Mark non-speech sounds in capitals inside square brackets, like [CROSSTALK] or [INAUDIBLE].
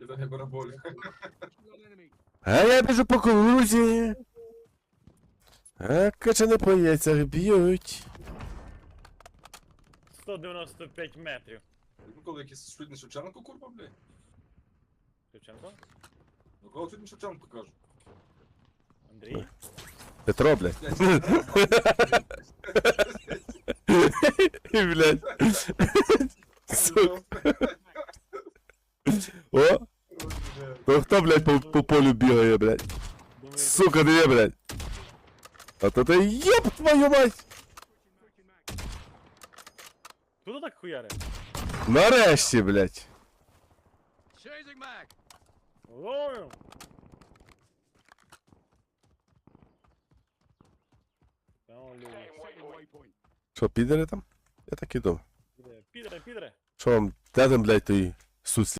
Кидає бараболь. А я біжу по кукурузі. А качани по яйцях б'ють. 195 метрів. Ну коли якийсь чуть не Шевченко, курва, блядь. Шевченко? Ну коли чуть не Шевченко кажу. Андрій? Петро, блядь. [LAUGHS] Блядь. Блядь. Сука. О, то хто, блядь, по, по полю бігає, блядь? Думаю, Сука, де, блядь? А то ти єб твою мать! Тут так хуяри? Нарешті, блядь. Ловим! Там люди. Що, підери там? Я так і думав. Піде, Підре, підре. Що вам, де там, блядь, той суслі?